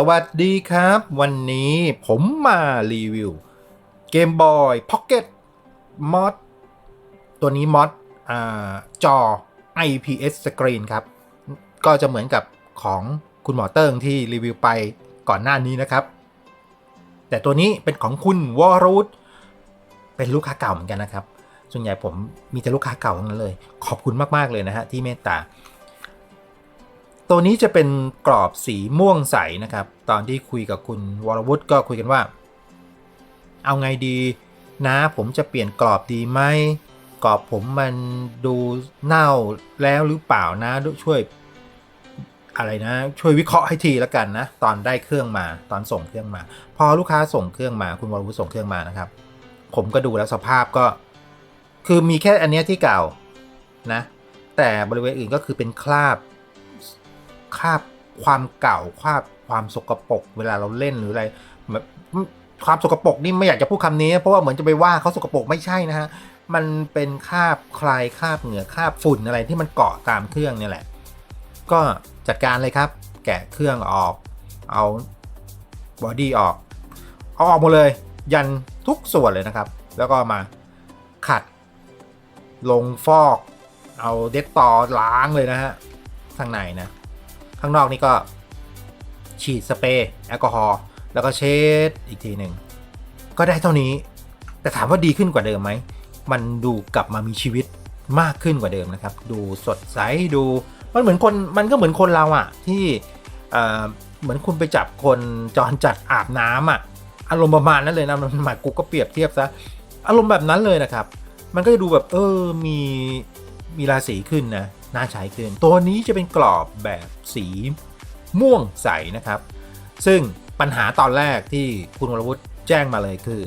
สวัสดีครับ วันนี้ผมมารีวิว Game Boy Pocket Mod ตัวนี้มอดจอ IPS Screen ครับ ก็จะเหมือนกับของคุณหมอเติ้งที่รีวิวไปก่อนหน้านี้นะครับ แต่ตัวนี้เป็นของคุณวอรูดเป็นลูกค้าเก่าเหมือนกันนะครับ ส่วนใหญ่ผมมีแต่ลูกค้าเก่าทั้งนั้นเลย ขอบคุณมาก ๆ เลยนะฮะที่เมตตา ตัวนี้จะเป็นกรอบสีม่วงใสนะครับ ตอนที่คุยกับคุณวรวุฒิก็คุยกันว่า เอาไงดีนะผมจะเปลี่ยนกรอบดีไหมกรอบผมมันดูเน่าแล้วหรือเปล่านะช่วย อะไรนะ ช่วยวิเคราะห์ให้ทีละกันนะ ตอนได้เครื่องมาตอนส่งเครื่องมา พอลูกค้าส่งเครื่องมาคุณวรวุฒิส่งเครื่องมานะครับ ผมก็ดูแล้วสภาพก็ คือมีแค่อันเนี้ยที่เก่านะ แต่บริเวณอื่นก็คือเป็นคราบ คาบความเก่าคาบความสกปรกเวลาเราเล่นหรืออะไรแบบความสกปรกนี่ไม่อยากจะพูดคำนี้ เพราะว่าเหมือนจะไปว่าเขาสกปรกไม่ใช่นะฮะมันเป็นคาบคลายคาบเหงื่อคาบฝุ่นอะไรที่มันเกาะตามเครื่องนี่แหละ ก็จัดการเลยครับ แกะเครื่องออก เอาบอดี้ออก เอาออกหมดเลย ยันทุกส่วนเลยนะครับ แล้วก็มาขัด ลงฟอก เอาเด็ดต่อล้างเลยนะฮะข้างในนะ ข้างนอกนี่ก็ฉีดสเปรย์แอลกอฮอล์แล้วก็เช็ดอีกทีหนึ่ง ก็ได้เท่านี้ แต่ถามว่าดีขึ้นกว่าเดิมไหม มันดูกลับมามีชีวิตมากขึ้นกว่าเดิมนะครับ ดูสดใสดูมันเหมือนคนมันก็เหมือนคนเราอะที่เอ่อเหมือนคุณไปจับคนจรจัดอาบน้ำอะอารมณ์ประมาณนั้นเลยนะมันหมายกูก็เปรียบเทียบซะอารมณ์แบบนั้นเลยนะครับ มันก็จะดูแบบเออมีมีราศีขึ้นนะ น่าใช้ขึ้น ตัวนี้จะเป็นกรอบแบบสีม่วงใสนะครับ ซึ่งปัญหาตอนแรกที่คุณวรวุฒิแจ้งมาเลยคือ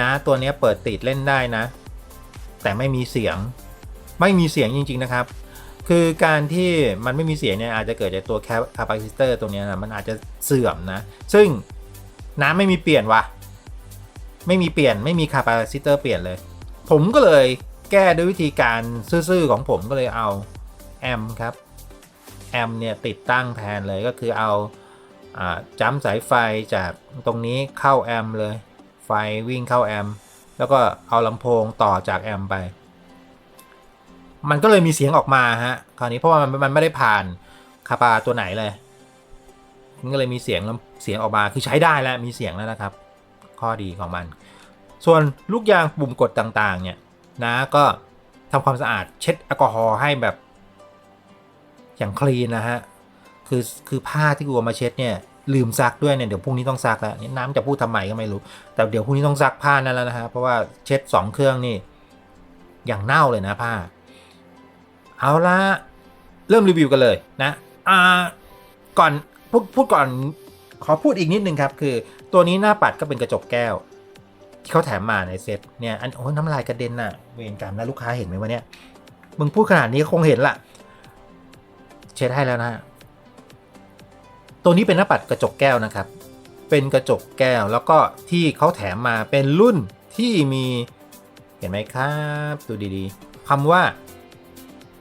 นะตัวนี้เปิดติดเล่นได้นะ แต่ไม่มีเสียง ไม่มีเสียงจริง ๆ นะครับ คือการที่มันไม่มีเสียงเนี่ยอาจจะเกิดจากตัวแคาปาซิเตอร์ตัวนี้นะมันอาจจะเสื่อมนะ ซึ่งน้ำไม่มีเปลี่ยนวะไม่มีเปลี่ยนไม่มีคาปาซิเตอร์เปลี่ยนเลย ผมก็เลย แก้ด้วยวิธีการซื่อๆของผมก็เลยเอาแอมครับแอมเนี่ยติดตั้งแทนเลยก็คือเอาจัมสายไฟจากตรงนี้เข้าแอมเลย ไฟวิ่งเข้าแอมแล้วก็เอาลำโพงต่อจากแอมไป มันก็เลยมีเสียงออกมาฮะคราวนี้เพราะว่ามันมันไม่ได้ผ่านคาปาตัวไหนเลยมันก็เลยมีเสียงเสียงออกมาคือใช้ได้แล้วมีเสียงแล้วนะครับ ข้อดีของมัน ส่วนลูกยางปุ่มกดต่างๆเนี่ย นะก็ทำความสะอาดเช็ดแอลกอฮอล์ให้แบบ อย่างคลีนนะฮะ คือคือผ้าที่กูเอามาเช็ดเนี่ยลืมซักด้วยเนี่ยเดี๋ยวพรุ่งนี้ต้องซักแล้วน้ำจะพูดทำไมก็ไม่รู้ แต่เดี๋ยวพรุ่งนี้ต้องซักผ้านั่นแล้วนะฮะเพราะว่าเช็ดสองเครื่องนี่อย่างเน่าเลยนะผ้า เอาละเริ่มรีวิวกันเลยนะอ่าก่อนพูดพูดก่อนขอพูดอีกนิดนึงครับ คือตัวนี้หน้าปัดก็เป็นกระจกแก้ว ที่เขาแถมมาในเซตเนี่ยอันโอ้น้ำลายกระเด็นน่ะ เวรกรรมนะลูกค้าเห็นไหมวะเนี่ยมึงพูดขนาดนี้คงเห็นละเช็ดให้แล้วนะตัวนี้เป็นหน้าปัดกระจกแก้วนะครับ เป็นกระจกแก้วแล้วก็ที่เขาแถมมาเป็นรุ่นที่มีเห็นไหมครับดูดีๆคำว่า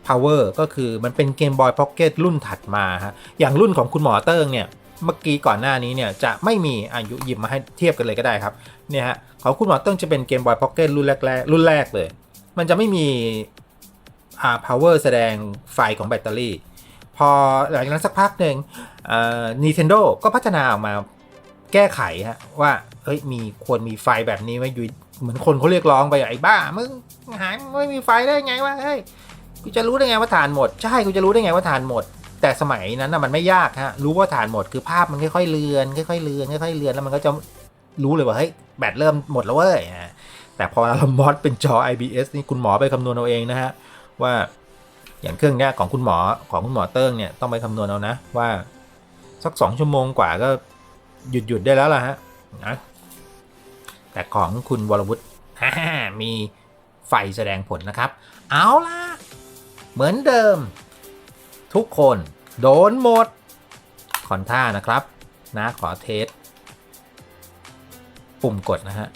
power ก็คือมันเป็นเกมบอยพ็อกเก็ตรุ่นถัดมาฮะอย่างรุ่นของคุณหมอเติ้งเนี่ย เมื่อกี้ก่อนหน้านี้เนี่ยจะไม่มีอายุหยิบมาให้เทียบกันเลยก็ได้ครับเนี่ยฮะของคุณหมอเติ้งจะเป็นเกมบอยพ็อกเก็ตรุ่นแรกๆรุ่นแรกเลย มันจะไม่มีอ่า power แสดงไฟของแบตเตอรี่ พอหลังจากนั้นสักพักหนึ่งอ่า Nintendo ก็พัฒนาออกมาแก้ไขฮะว่าเฮ้ยมีควรมีไฟแบบนี้ไว้อยู่เหมือนคนเขาเรียกร้องไปไอ้บ้ามึงหายไม่มีไฟได้ไงวะเฮ้ยกูจะรู้ได้ไงว่าฐานหมด ใช่กูจะรู้ได้ไงว่าฐานหมด แต่สมัยนั้นนะมันไม่ยากฮะรู้ว่าฐานหมดคือภาพมันค่อยๆเลือนค่อยๆเลือนค่อยๆเลือนแล้วมันก็จะรู้เลยว่าเฮ้ยแบตเริ่มหมดแล้วเว้ยแต่พอเรามอดเป็นจอ IBS นี่คุณหมอไปคำนวณเอาเองนะฮะว่าอย่างเครื่องเนี้ยของคุณหมอของคุณหมอเติ้งเนี่ยต้องไปคำนวณเอานะว่าสักสองชั่วโมงกว่าก็หยุดหยุดได้แล้วล่ะฮะนะแต่ของคุณวรวุฒิมีไฟแสดงผลนะครับ เอาล่ะ เหมือนเดิม ทุกคน โดนหมด คอนท่านะครับ นะขอเทส ปุ่มกดนะฮะ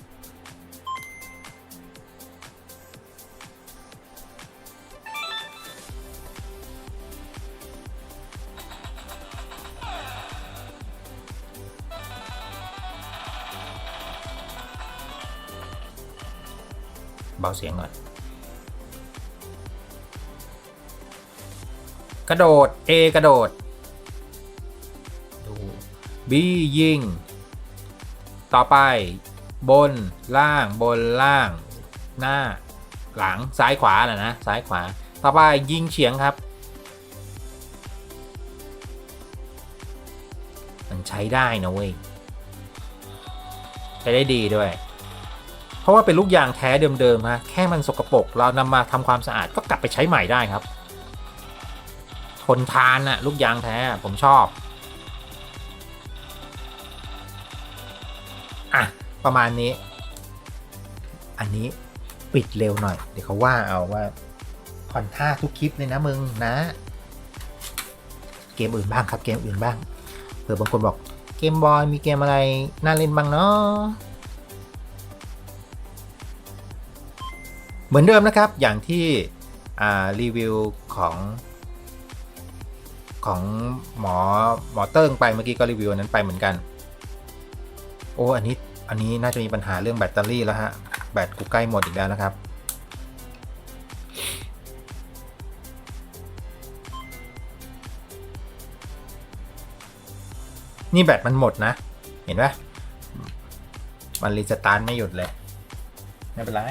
เบาเสียงหน่อย กระโดด A กระโดดดู B ยิง ต่อไป บนล่างบนล่าง หน้า หลังซ้ายขวาน่ะนะซ้ายขวา ต่อไปยิงเฉียงครับ มันใช้ได้นะเว้ยใช้ได้ดีด้วย เพราะว่าเป็นลูกยางแท้เดิมๆฮะแค่มันสกปรกเรานำมาทำความสะอาดก็กลับไปใช้ใหม่ได้ครับ นทานน่ะลูกยางแท้ผมชอบอะประมาณนี้ อันนี้ปิดเร็วหน่อย เดี๋ยวเขาว่าเอาว่าผ่อนท่าทุกคลิปเลยนะมึงนะ เกมอื่นบ้างครับเกมอื่นบ้างเผื่อบางคนบอกเกมบอยมีเกมอะไรน่าเล่นบ้างเนาะเหมือนเดิมนะครับอย่างที่รีวิวของ ของหมอหมอเติ้งไปเมื่อกี้ก็รีวิวนนั้นไปเหมือนกัน โอ้อันนี้อันนี้น่าจะมีปัญหาเรื่องแบตเตอรี่แล้วฮะ แบตกูใกล้หมดอีกแล้วนะครับ นี่แบตมันหมดนะ เห็นไหมมันรีสตาร์ทไม่หยุดเลย ไม่เป็นไร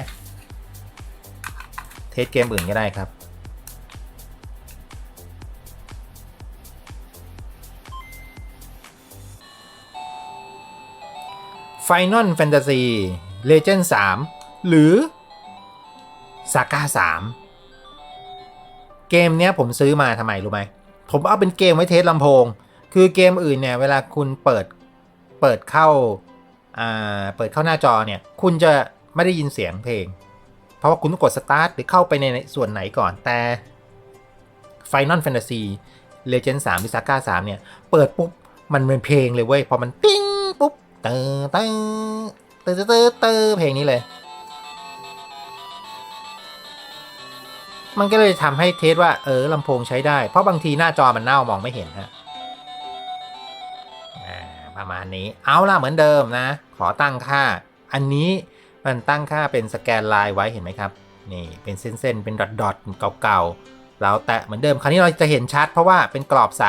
เทสเกมอื่นก็ได้ครับ Final Fantasy Legend 3 หรือ Saga 3 เกมเนี้ยผมซื้อมาทำไมรู้ไหม ผมเอาเป็นเกมไว้เทสลำโพง คือเกมอื่นเนี่ย เวลาคุณเปิดเปิดเข้าอ่าเปิดเข้าหน้าจอเนี่ย คุณจะไม่ได้ยินเสียงเพลง เพราะว่าคุณต้องกด start หรือเข้าไปในส่วนไหนก่อนแต่ Final Fantasy Legend 3 หรือ Saga 3 เนี่ย เปิดปุ๊บ มันเป็นเพลงเลยเว้ย พอมันปิ้ง เตอเตอเตอเตอเตอเพลงนี้เลย มันก็เลยทำให้เทสว่าเออลำโพงใช้ได้ เพราะบางทีหน้าจอมันเน่ามองไม่เห็นฮะประมาณนี้เอาล่ะเหมือนเดิมนะ ขอตั้งค่า อันนี้มันตั้งค่าเป็นสแกนไลน์ไว้เห็นไหมครับนี่เป็นเส้นๆเป็นดอทๆเก่าๆเราแตะเหมือนเดิมคราวนี้เราจะเห็นชัดเพราะว่าเป็นกรอบใส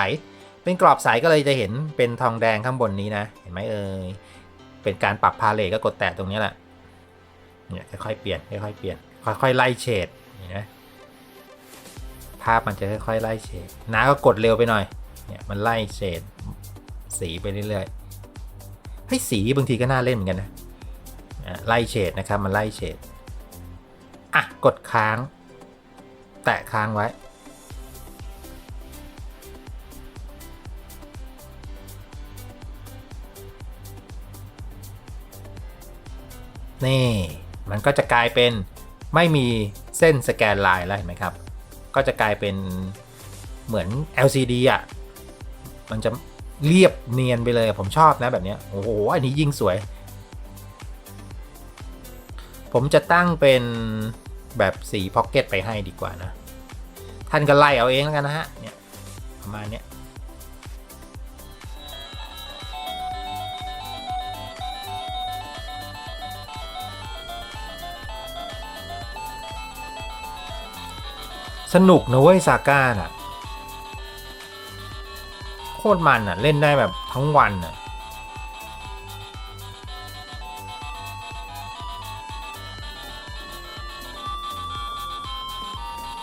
เป็นกรอบใสก็เลยจะเห็นเป็นทองแดงข้างบนนี้นะ เห็นไหมเอ่ยเป็นการปรับพาเลทก็กดแตะตรงนี้แหละเนี่ยค่อยๆเปลี่ยนค่อยๆเปลี่ยนค่อยๆไล่เฉดเห็นไหมภาพมันจะค่อยๆไล่เฉดน้าก็กดเร็วไปหน่อยเนี่ยมันไล่เฉดสีไปเรื่อยๆให้สีบางทีก็น่าเล่นเหมือนกันนะอะไล่เฉดนะครับมันไล่เฉดอะกดค้าง แตะค้างไว้ นี่มันก็จะกลายเป็นไม่มีเส้นสแกนลายแล้วเห็นไหมครับ ก็จะกลายเป็นเหมือน LCD อะ มันจะเรียบเนียนไปเลยผมชอบนะแบบนี้โอ้โห อันนี้ยิ่งสวย ผมจะตั้งเป็นแบบสีพ็อกเก็ตไปให้ดีกว่านะ ท่านก็ไล่เอาเองแล้วกันนะฮะ เนี่ยประมาณเนี้ย สนุกนะเว้ยซาก้าน่ะ โคตรมันอะ เล่นได้แบบทั้งวันอะ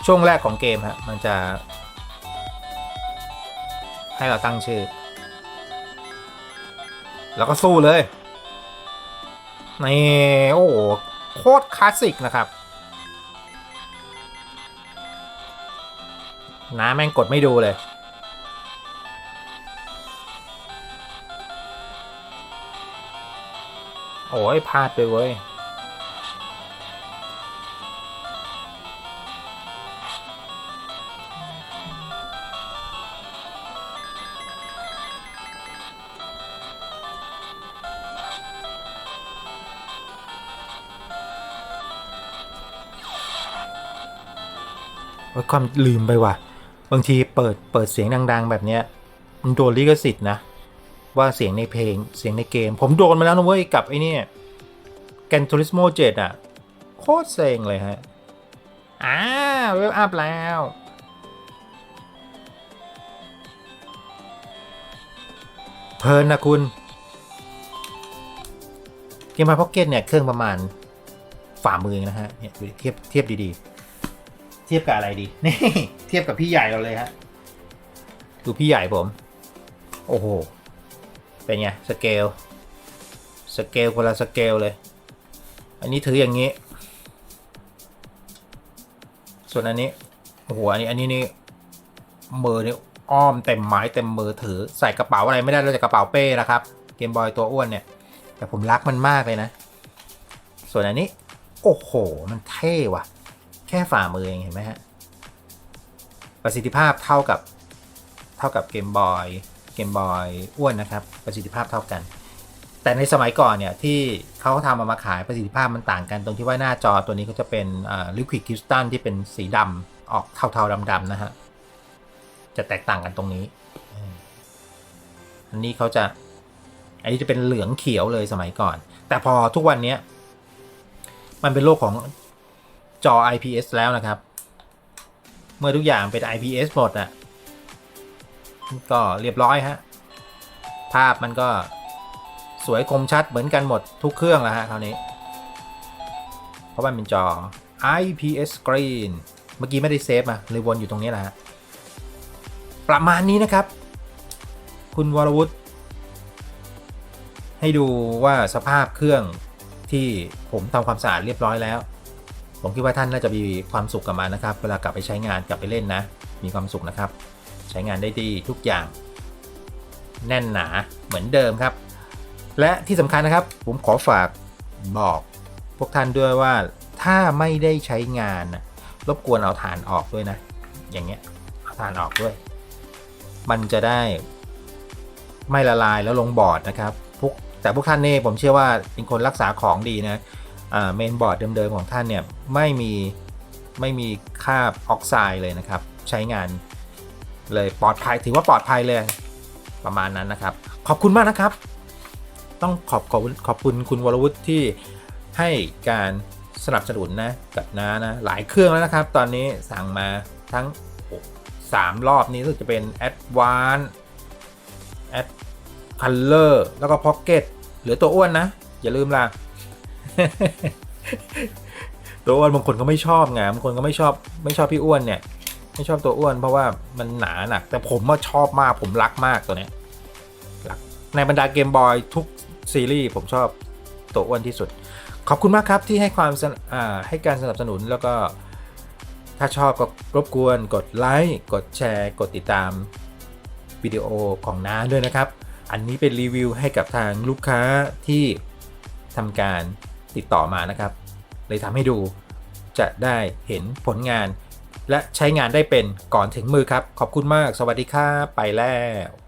ช่วงแรกของเกมฮะมันจะ ให้เราตั้งชื่อ แล้วก็สู้เลยในโอ้โหโคตรคลาสสิกนะครับ น้าแม่งกดไม่ดูเลย โอ้ยพลาดไปเว้ยความลืมไปว่ะ บางทีเปิดเปิดเสียงดัง ๆ แบบเนี้ยมันโดนลิขสิทธิ์นะ ว่าเสียงในเพลงเสียงในเกม ผมโดนมาแล้วนะเว้ยกับไอ้นี่แกนทูริสโมเจ็ดอะ โคตรเซ็งเลยฮะอ้าเวลอัพแล้ว เพลินนะคุณ เกมบอยพ็อกเก็ตเนี่ย เครื่องประมาณฝ่ามือเองนะฮะเนี่ยเทียบเทียบดี ๆ เทียบกับอะไรดี นี่ เทียบกับพี่ใหญ่เราเลยฮะดูพี่ใหญ่ผม โอ้โห เป็นไง สเกล สเกลคนละสเกลเลย อันนี้ถืออย่างนี้ ส่วนอันนี้ โอ้โห อันนี้ อันนี้นี่ มือนี่อ้อมเต็มไม้เต็มมือถือ ใส่กระเป๋าอะไรไม่ได้เลยจากกระเป๋าเป้นะครับ เกมบอยตัวอ้วนเนี่ย แต่ผมรักมันมากเลยนะ ส่วนอันนี้ โอ้โห มันเท่ว่ะ แค่ฝ่ามือเองเห็นไหมฮะ ประสิทธิภาพเท่ากับเท่ากับเกมบอยเกมบอยอ้วนนะครับ ประสิทธิภาพเท่ากัน แต่ในสมัยก่อนเนี่ยที่เขาทำมามาขายประสิทธิภาพมันต่างกันตรงที่ว่าหน้าจอตัวนี้ก็จะเป็นลิควิดคริสตัลที่เป็นสีดำออกเทาๆดำๆนะฮะจะแตกต่างกันตรงนี้ อันนี้เขาจะ อันนี้จะเป็นเหลืองเขียวเลยสมัยก่อน แต่พอทุกวันนี้มันเป็นโลกของ จอ IPS แล้วนะครับ เมื่อทุกอย่างเป็น IPS หมดอะก็เรียบร้อยฮะ ภาพมันก็สวยคมชัดเหมือนกันหมดทุกเครื่องแล้วฮะคราวนี้ เพราะมันเป็นจอ IPS screen เมื่อกี้ไม่ได้เซฟมาเลยวนอยู่ตรงนี้แหละฮะ ประมาณนี้นะครับ คุณวรวุฒิให้ดูว่าสภาพเครื่องที่ผมทำความสะอาดเรียบร้อยแล้ว ผมคิดว่าท่านน่าจะมีความสุขกับมันนะครับ เวลากลับไปใช้งานกลับไปเล่นนะ มีความสุขนะครับ ใช้งานได้ดีทุกอย่าง แน่นหนาเหมือนเดิมครับ และที่สำคัญนะครับ ผมขอฝากบอกพวกท่านด้วยว่าถ้าไม่ได้ใช้งานนะรบกวนเอาฐานออกด้วยนะ อย่างเงี้ยเอาฐานออกด้วย มันจะได้ไม่ละลายแล้วลงบอร์ดนะครับพวกแต่พวกท่านเนี่ผมเชื่อว่าเป็นคนรักษาของดีนะ เมนบอร์ดเดิมๆของท่านเนี่ยไม่มีไม่มีคาบออกไซด์เลยนะครับ ใช้งานเลยปลอดภัยถือว่าปลอดภัยเลยประมาณนั้นนะครับ ขอบคุณมากนะครับ ต้องขอบขอบขอบคุณคุณวรวุฒิที่ให้การสนับสนุนนะกับน้านะหลายเครื่องแล้วนะครับ ตอนนี้สั่งมาทั้ง 3 รอบนี้รู้จะเป็น Advance Ad Color แล้วก็ Pocket เหลือตัวอ้วนนะ อย่าลืมล่ะ ตัวอ้วนบางคนก็ไม่ชอบไงบางคนก็ไม่ชอบไม่ชอบพี่อ้วนเนี่ยไม่ชอบตัวอ้วนเพราะว่ามันหนาหนัก แต่ผมว่าชอบมากผมรักมากตัวเนี้ยรักในบรรดาเกมบอยทุกซีรีส์ผมชอบตัวอ้วนที่สุด ขอบคุณมากครับที่ให้ความสนให้การสนับสนุนแล้วก็ ถ้าชอบก็รบกวนกดไลค์กดแชร์ กดติดตามวิดีโอของน้าด้วยนะครับ อันนี้เป็นรีวิวให้กับทางลูกค้าที่ทำการ ติดต่อมานะครับ เลยทำให้ดูจะได้เห็นผลงาน และใช้งานได้เป็นก่อนถึงมือครับ ขอบคุณมาก สวัสดีครับไปแล้ว